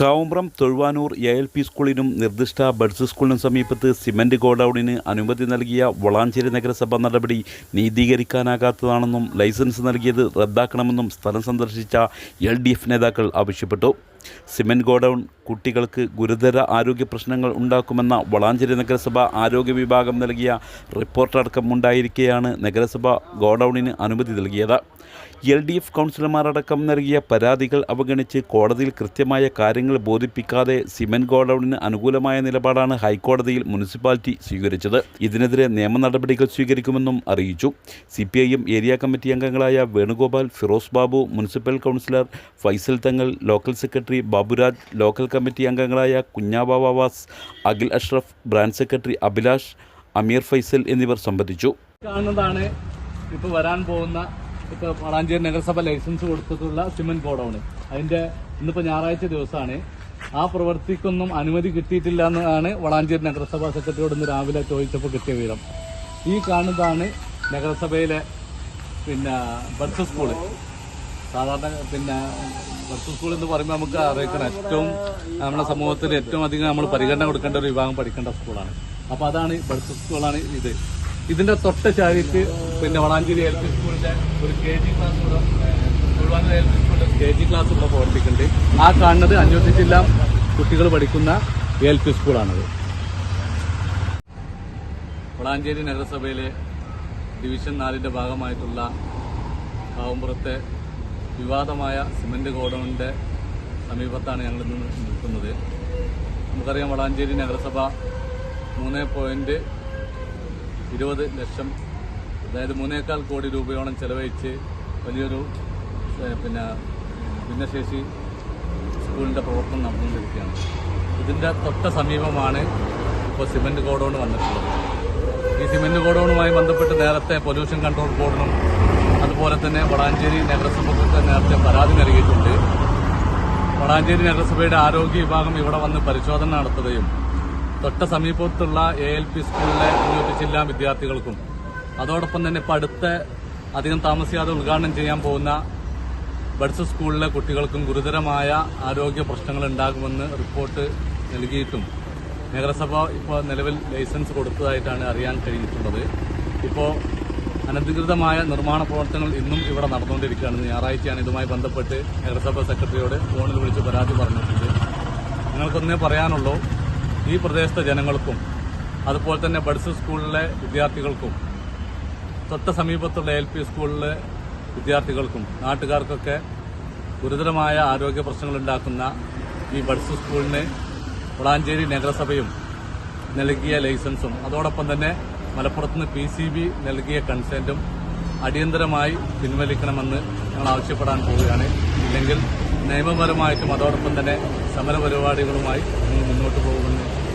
Kavumpram Thozhuvanoor A L P സ്കൂളിനും നിർദ്ദിഷ്ട buds സ്കൂളിനും സമീപത്ത് cement ഗോഡൌണിന് അനുമതി നൽകിയ വളാഞ്ചേരി നഗരസഭ നടപടി നീതീകരിക്കാനാകാത്തതാണെന്നും ലൈസൻസ് നൽകിയത് റദ്ദാക്കണമെന്നും സ്ഥലം സന്ദർശിച്ച എൽ ഡി എഫ് നേതാക്കൾ ആവശ്യപ്പെട്ടു. സിമന്റ് ഗോഡൌൺ കുട്ടികൾക്ക് ഗുരുതര ആരോഗ്യ പ്രശ്നങ്ങൾ ഉണ്ടാക്കുമെന്ന വളാഞ്ചേരി നഗരസഭ ആരോഗ്യ വിഭാഗം നൽകിയ റിപ്പോർട്ടടക്കം ഉണ്ടായിരിക്കെയാണ് നഗരസഭ ഗോഡൌണിന് അനുമതി നൽകിയത്. എൽ ഡി എഫ് കൗൺസിലർമാരടക്കം നൽകിയ പരാതികൾ അവഗണിച്ച് കോടതിയിൽ കൃത്യമായ കാര്യങ്ങൾ ബോധിപ്പിക്കാതെ സിമന്റ് ഗോഡൌണിന് അനുകൂലമായ നിലപാടാണ് ഹൈക്കോടതിയിൽ മുനിസിപ്പാലിറ്റി സ്വീകരിച്ചത്. ഇതിനെതിരെ നിയമ നടപടികൾ സ്വീകരിക്കുമെന്നും അറിയിച്ചു. സി ഏരിയ കമ്മിറ്റി അംഗങ്ങളായ Venugopal Firoz Babu municipal councillor Faisal Thangal local secretary Baburaj local committee അംഗങ്ങളായ കുഞ്ഞാബ വാവാസ് അഖിൽ അഷ്റഫ് ബ്രാഞ്ച് സെക്രട്ടറി അഭിലാഷ് അമീർ ഫൈസൽ എന്നിവർ സംബന്ധിച്ചു. കാണുന്നതാണ് ഇപ്പോൾ വരാൻ പോകുന്ന ഇപ്പോൾ വളാഞ്ചേരി നഗരസഭ ലൈസൻസ് കൊടുത്തിട്ടുള്ള സിമന്റ് ഗോഡൌണ് അതിന്റെ ഇന്നിപ്പോ ഞായറാഴ്ച ദിവസമാണ് ആ പ്രവൃത്തിക്കൊന്നും അനുമതി കിട്ടിയിട്ടില്ല എന്നാണ് വളാഞ്ചേരി നഗരസഭാ സെക്രട്ടറിയോട് ഇന്ന് രാവിലെ ചോദിച്ചപ്പോൾ കിട്ടിയ വിവരം. ഈ കാണുന്നതാണ് നഗരസഭയിലെ പിന്നെ ബഡ്സ് സ്കൂൾ. സാധാരണ പിന്നെ ബഡ്സ് സ്കൂൾ എന്ന് പറയുമ്പോൾ നമുക്ക് അറിയിക്കണം. ഏറ്റവും നമ്മുടെ സമൂഹത്തിൽ ഏറ്റവും അധികം നമ്മൾ പരിഗണന കൊടുക്കേണ്ട ഒരു വിഭാഗം പഠിക്കേണ്ട സ്കൂളാണ്. അപ്പോൾ അതാണ് ബഡ്സ് സ്കൂളാണ് ഇത്. ഇതിന്റെ തൊട്ട ചാരിക്ക് പിന്നെ വളാഞ്ചേരി എൽ പി സ്കൂളിന്റെ ഒരു കെ ജി ക്ലാസ് കൂടെ എൽ പി സ്കൂളിന്റെ കെ ജി ക്ലാസ് കൂടെ പ്രവർത്തിക്കുന്നുണ്ട് ആ കാണുന്നത് അഞ്ഞൂറ്റി ജില്ല കുട്ടികൾ പഠിക്കുന്ന എൽ പി സ്കൂളാണത് വളാഞ്ചേരി നഗരസഭയിലെ ഡിവിഷൻ നാലിന്റെ ഭാഗമായിട്ടുള്ള കാവുമ്പുറത്തെ വിവാദമായ സിമന്റ് ഗോഡൌണിന്റെ സമീപത്താണ് ഞങ്ങൾ ഇന്ന് നിൽക്കുന്നത്. നമുക്കറിയാം വളാഞ്ചേരി നഗരസഭ മൂന്ന് പോയിന്റ് ഇരുപത് ലക്ഷം അതായത് മൂന്നേക്കാൽ കോടി രൂപയോളം ചെലവഴിച്ച് വലിയൊരു പിന്നെ ഭിന്നശേഷി സ്കൂളിന്റെ പ്രവർത്തനം നടന്നുകൊണ്ടിരിക്കുകയാണ്. ഇതിന്റെ തൊട്ട സമീപമാണ് ഇപ്പോൾ സിമന്റ് ഗോഡൗൺ വന്നിട്ടുള്ളത്. ഈ സിമന്റ് ഗോഡൗണുമായി ബന്ധപ്പെട്ട് നേരത്തെ പൊല്യൂഷൻ കൺട്രോൾ ബോർഡിനും അതുപോലെ തന്നെ വടാഞ്ചേരി നഗരസഭയ്ക്ക് നേരത്തെ പരാതി നൽകിയിട്ടുണ്ട്. വടാഞ്ചേരി നഗരസഭയുടെ ആരോഗ്യ വിഭാഗം ഇവിടെ വന്ന് പരിശോധന നടത്തുകയും തൊട്ട സമീപത്തുള്ള എ എൽ പി സ്കൂളിലെ മുന്നൂറ്റി ജില്ലാ വിദ്യാർത്ഥികൾക്കും അതോടൊപ്പം തന്നെ ഇപ്പം അടുത്ത അധികം താമസിയാതെ ഉദ്ഘാടനം ചെയ്യാൻ പോകുന്ന ബഡ്സ് സ്കൂളിലെ കുട്ടികൾക്കും ഗുരുതരമായ ആരോഗ്യ പ്രശ്നങ്ങൾ ഉണ്ടാകുമെന്ന് റിപ്പോർട്ട് നൽകിയിട്ടും നഗരസഭ ഇപ്പോൾ നിലവിൽ ലൈസൻസ് കൊടുത്തതായിട്ടാണ് അറിയാൻ കഴിഞ്ഞിട്ടുള്ളത്. ഇപ്പോൾ അനധികൃതമായ നിർമ്മാണ പ്രവർത്തനങ്ങൾ ഇന്നും ഇവിടെ നടന്നുകൊണ്ടിരിക്കുകയാണ് ഞായറാഴ്ചയാണ് ഇതുമായി ബന്ധപ്പെട്ട് നഗരസഭാ സെക്രട്ടറിയോട് ഫോണിൽ വിളിച്ച് പരാതി പറഞ്ഞിട്ടുണ്ട്. നിങ്ങൾക്കൊന്നേ പറയാനുള്ളൂ ഈ പ്രദേശത്തെ ജനങ്ങൾക്കും അതുപോലെ തന്നെ ബഡ്സ് സ്കൂളിലെ വിദ്യാർത്ഥികൾക്കും തൊട്ട സമീപത്തുള്ള എൽ പി സ്കൂളിലെ വിദ്യാർത്ഥികൾക്കും നാട്ടുകാർക്കൊക്കെ ഗുരുതരമായ ആരോഗ്യ പ്രശ്നങ്ങൾ ഉണ്ടാക്കുന്ന ഈ ബഡ്സ് സ്കൂളിന് വളാഞ്ചേരി നഗരസഭയും നൽകിയ ലൈസൻസും അതോടൊപ്പം തന്നെ മലപ്പുറത്ത് നിന്ന് പി സി ബി നൽകിയ കൺസെന്റും അടിയന്തരമായി പിൻവലിക്കണമെന്ന് ഞങ്ങൾ ആവശ്യപ്പെടാൻ പോവുകയാണ്. ഇല്ലെങ്കിൽ നിയമപരമായിട്ടും അതോടൊപ്പം തന്നെ സമരപരിപാടികളുമായി മുന്നോട്ട് പോകുമെന്ന്